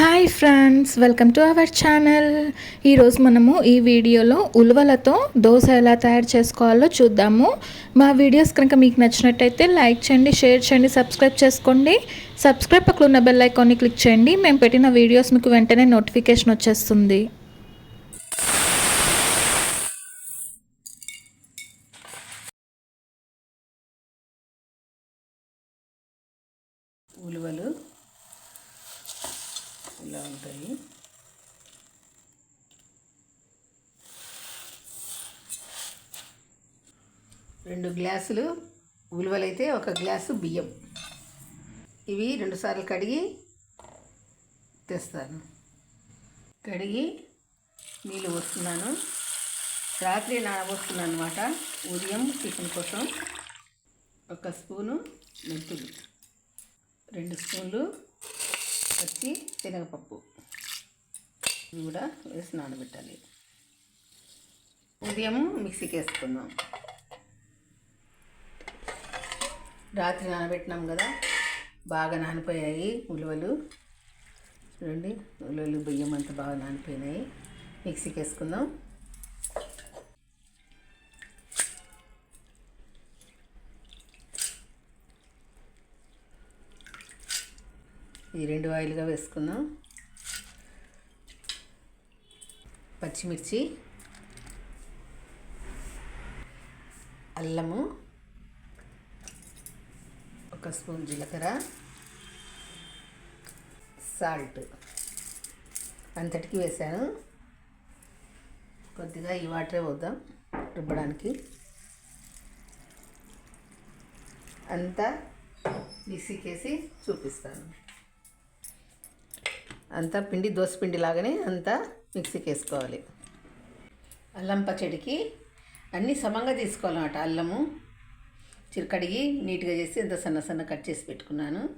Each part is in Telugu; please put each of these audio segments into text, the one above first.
Hi friends welcome to our channel. ఈరోజు మనము ఈ వీడియోలో ఉలవలతో దోశ ఎలా తయారు చేసుకోవాలో చూద్దాము. మా వీడియోస్ కనుక మీకు నచ్చినట్టయితే లైక్ చేయండి షేర్ చేయండి సబ్స్క్రైబ్ చేసుకోండి. సబ్స్క్రైబ్ పక్కన ఉన్న బెల్ ఐకాన్ని క్లిక్ చేయండి. మేము పెట్టిన వీడియోస్ మీకు వెంటనే నోటిఫికేషన్ వచ్చేస్తుంది. ఉలువలు ఇలా ఉంటాయి. రెండు గ్లాసులు ఉలువలైతే ఒక గ్లాసు బియ్యం. ఇవి రెండు సార్లు కడిగి తెస్తాను. కడిగి నీళ్ళు పోస్తున్నాను. రాత్రి నానబోస్తున్నాను అనమాట ఉదయం టిఫిన్ కోసం ఒక స్పూను మెంతులు రెండు స్పూన్లు పచ్చి శనగపప్పు. ఇవి కూడా వేసి నానబెట్టాలి. ఉదయం మిక్సీకి వేసుకుందాం. రాత్రి నానబెట్టినాం కదా బాగా నానిపోయాయి ఉలువలు. చూడండి ఉలువలు బియ్యం అంతా బాగా నానిపోయినాయి. మిక్సీకి వేసుకుందాం. ఈ రెండు ఆయిల్గా వేసుకుందాం. పచ్చిమిర్చి అల్లము ఒక స్పూన్ జీలకర్ర సాల్ట్ అంతటికి వేసాను. కొద్దిగా ఈ వాటరే పోద్దాం రుబ్బడానికి. అంతా మిక్సీకేసి చూపిస్తాను. అంతా పిండి దోశ పిండి లాగానే అంతా మిక్సీకి వేసుకోవాలి. అల్లం పచ్చడికి అన్నీ సమంగా తీసుకోవాలన్నమాట. అల్లము చిరకడిగి నీట్గా చేసి ఇంత సన్న సన్న కట్ చేసి పెట్టుకున్నాను.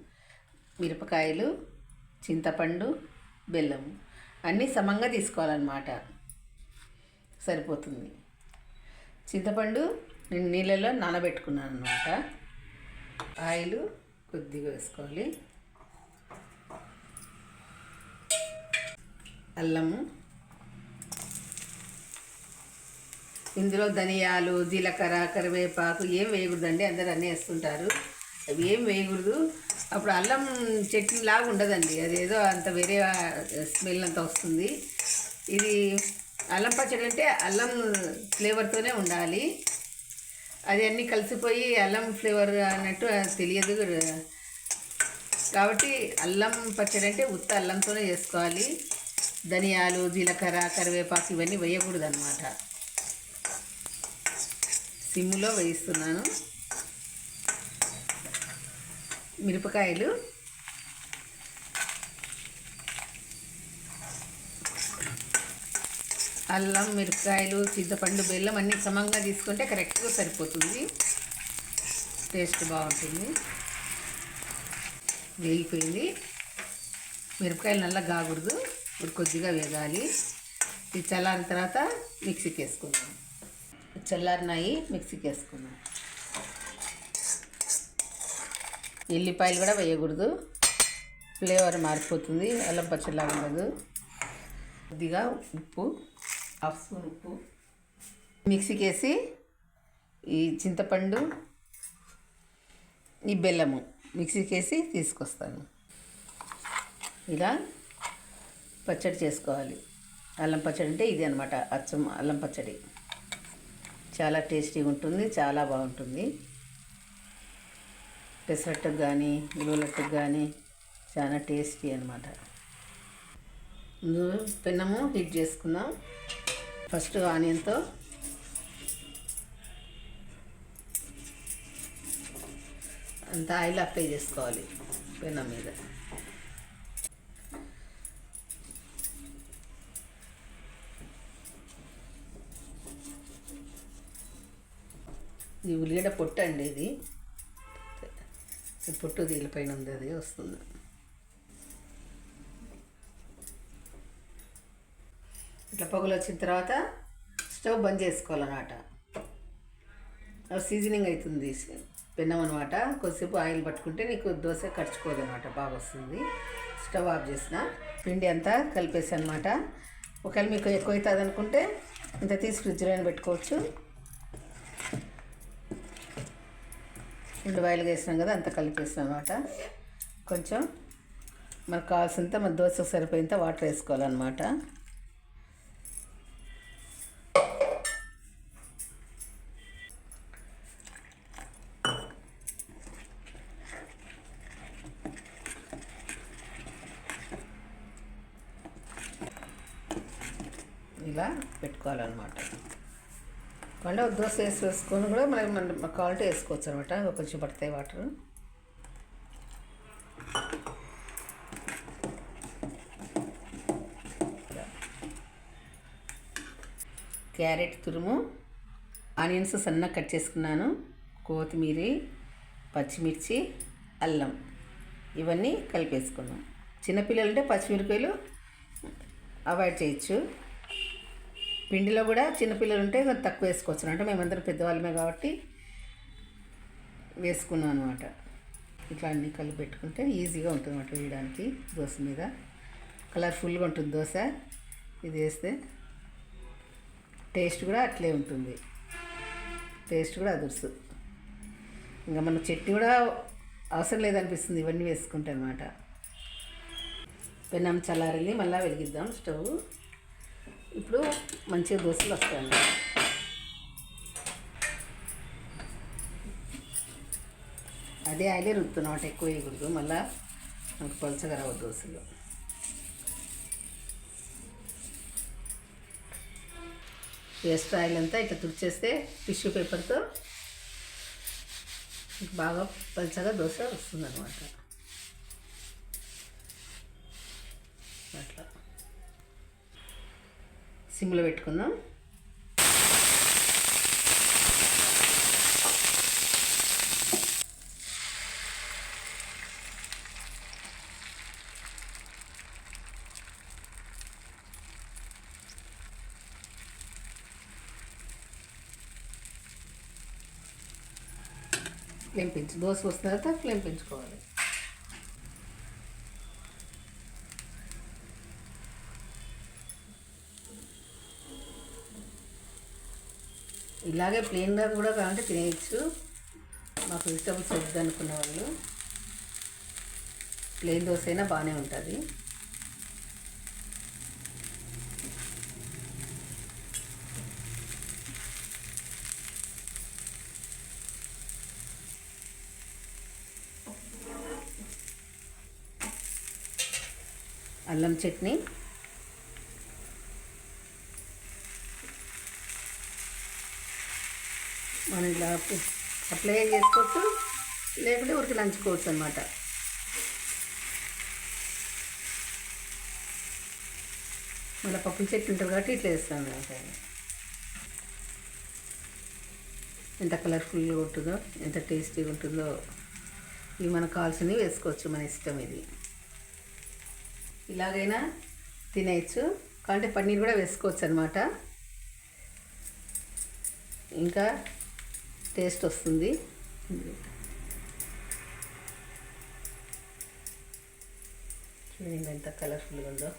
మిరపకాయలు చింతపండు బెల్లము అన్నీ సమంగా తీసుకోవాలన్నమాట. సరిపోతుంది. చింతపండు నేను నీళ్ళలో నానబెట్టుకున్నాను అనమాట ఆయిల్ కొద్దిగా వేసుకోవాలి. అల్లము. ఇందులో ధనియాలు జీలకర్ర కరివేపాకు ఏం వేయకూడదండి అందరు అన్నీ వేస్తుంటారు. అవి ఏం వేయకూడదు. అప్పుడు అల్లం చట్నీ లాగా ఉండదండి అదేదో అంత వేరే స్మెల్ అంత వస్తుంది. ఇది అల్లం పచ్చడి అంటే అల్లం ఫ్లేవర్తోనే ఉండాలి. అది అన్నీ కలిసిపోయి అల్లం ఫ్లేవర్ అన్నట్టు తెలియదు. కాబట్టి అల్లం పచ్చడి అంటే ఉత్త అల్లంతోనే చేసుకోవాలి ధనియాలు జీలకర్ర కరివేపాకు ఇవన్నీ వేయకూడదు అనమాట సిమ్లో వేయిస్తున్నాను. మిరపకాయలు. అల్లం మిరపకాయలు చింతపండు బెల్లం అన్నీ సమంగా తీసుకుంటే కరెక్ట్గా సరిపోతుంది. టేస్ట్ బాగుంటుంది. వేగిపోయింది. మిరపకాయలు నల్ల కాకూడదు. ఇప్పుడు కొద్దిగా వేగాలి. ఇది చల్లారిన తర్వాత మిక్సీకి వేసుకుందాం చల్లారినాయి మిక్సీకి వేసుకుందాం ఎల్లిపాయలు కూడా వేయకూడదు. ఫ్లేవర్ మారిపోతుంది అల్లం పచ్చలా ఉండదు. కొద్దిగా ఉప్పు హాఫ్ స్పూన్ ఉప్పు. మిక్సీకి వేసి ఈ చింతపండు ఈ బెల్లము మిక్సీకి వేసి తీసుకొస్తాను. ఇలా పచ్చడి చేసుకోవాలి. అల్లం పచ్చడి అంటే ఇది అనమాట అచ్చం అల్లం పచ్చడి. చాలా టేస్టీగా ఉంటుంది చాలా బాగుంటుంది. పెసరట్టుకు కానీ ఉలువలట్టుకు కానీ చాలా టేస్టీ అనమాట పెన్నము హీట్ చేసుకుందాం. ఫస్ట్ ఆనియన్తో అంత ఆయిల్ అప్లై చేసుకోవాలి పెనం మీద. ఇది ఉల్లిగడ్డ పొట్టు అండి ఇది. పొట్టు దీనిపైన ఉంది అది వస్తుంది. ఇట్లా పొగలు వచ్చిన తర్వాత స్టవ్ బంద్ చేసుకోవాలన్నమాట. సీజనింగ్ అవుతుంది పెన్నం అనమాట కొద్దిసేపు ఆయిల్ పట్టుకుంటే నీకు దోశ కడుచుకోదు అనమాట బాగా వస్తుంది. స్టవ్ ఆఫ్ చేసిన పిండి అంతా కలిపేసి అనమాట ఒకవేళ మీకు ఎక్కువ అవుతుంది అనుకుంటే ఇంత తీసి ఫ్రిడ్జ్లో పెట్టుకోవచ్చు. రెండు బాయిలుగా వేసినాం కదా అంత కలిపేసినాం అనమాట కొంచెం మనకు కావాల్సినంత మన దోశకు సరిపోయేంత వాటర్ వేసుకోవాలన్నమాట. ఇలా పెట్టుకోవాలన్నమాట. మళ్ళీ దోశ వేసి వేసుకొని కూడా మనం మన క్వాలిటీ వేసుకోవచ్చు అనమాట. కొంచెం పడతాయి వాటర్. క్యారెట్ తురుము ఆనియన్స్ సన్నగా కట్ చేసుకున్నాను కొత్తిమీర పచ్చిమిర్చి అల్లం. ఇవన్నీ కలిపేసుకున్నాం. చిన్నపిల్లలు అంటే పచ్చిమిరపకాయలు అవాయిడ్ చేయొచ్చు. పిండిలో కూడా చిన్నపిల్లలు ఉంటే కొంచెం తక్కువ వేసుకోవచ్చు. అంటే మేమందరం పెద్దవాళ్ళమే కాబట్టి వేసుకున్నాం అనమాట ఇట్లా అన్ని కలిపి పెట్టుకుంటే ఈజీగా ఉంటుంది అనమాట వేయడానికి దోశ మీద. కలర్ఫుల్గా ఉంటుంది దోశ. ఇది వేస్తే టేస్ట్ కూడా అట్లే ఉంటుంది. టేస్ట్ కూడా అదుర్సు. ఇంకా మన చట్నీ కూడా అవసరం లేదనిపిస్తుంది ఇవన్నీ వేసుకుంటే అనమాట పెనం చల్లారింది మళ్ళీ వెలిగిద్దాం స్టవ్. ఇప్పుడు మంచిగా దోశలు వస్తాయండి. అదే ఆయిలే రుద్దుతున్నామాట ఎక్కువ వేయకూడదు. మళ్ళీ మనకు పలుచగా రావు దోశలు. వేస్ట్ ఆయిల్ అంతా ఇట్లా తుడిచేస్తే టిష్యూ పేపర్తో బాగా పలుచగా దోశ వస్తుంది అనమాట అట్లా సిమ్లో పెట్టుకుందాం. ఫ్లేమ్ పెంచు. దోశ వస్తున్న తర్వాత ఫ్లేమ్ పెంచుకోవాలి. ఇలాగే ప్లెయిన్గా కూడా కావాలంటే తినేయచ్చు. మాకు వెజిటబుల్స్ వద్దు అనుకునే వాళ్ళు. ప్లెయిన్ దోశ అయినా బాగానే ఉంటుంది. అల్లం చట్నీ. మనం ఇలా అప్లై చేసుకోవచ్చు లేకుంటే ఊరికి నంచుకోవచ్చు అనమాట మళ్ళీ పప్పుల చెట్టు ఉంటుంది కాబట్టి ఇట్లా వేస్తాను ఎంత కలర్ఫుల్గా ఉంటుందో ఎంత టేస్టీగా ఉంటుందో ఇవి మనకు కావాల్సినవి వేసుకోవచ్చు మన ఇష్టం ఇది. ఇలాగైనా తినేయచ్చు కాబట్టి పన్నీర్ కూడా వేసుకోవచ్చు అనమాట ఇంకా టేస్ట్ వస్తుంది. చూడండి ఎంత కలర్ఫుల్గా ఉందో.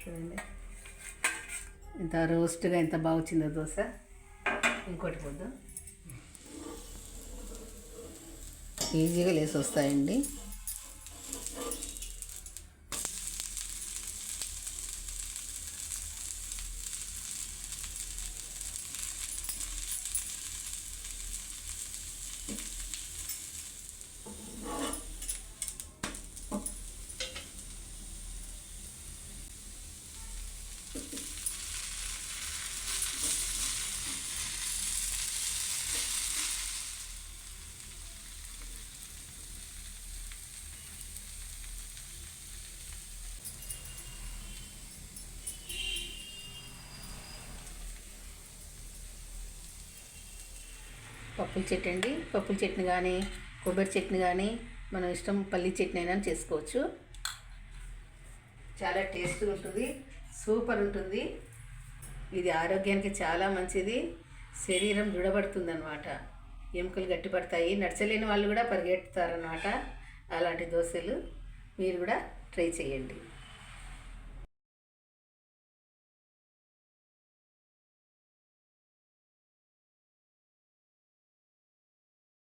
చూడండి. ఎంత రోస్ట్గా ఎంత బాగా వచ్చిందో దోశ. ఇంకోటి పొద్దు. ఈజీగా లేసి వస్తాయండి. పప్పుల చట్నీ అండి. పప్పుల చట్నీ కానీ కొబ్బరి చట్నీ కానీ మనం ఇష్టం పల్లి చట్నీ అయినా చేసుకోవచ్చు. చాలా టేస్ట్గా ఉంటుంది సూపర్ ఉంటుంది. ఇది ఆరోగ్యానికి చాలా మంచిది. శరీరం దృఢపడుతుంది అనమాట ఎముకలు గట్టిపడతాయి. నడచలేని వాళ్ళు కూడా పరిగెత్తుతారనమాట అలాంటి దోశలు మీరు కూడా ట్రై చేయండి.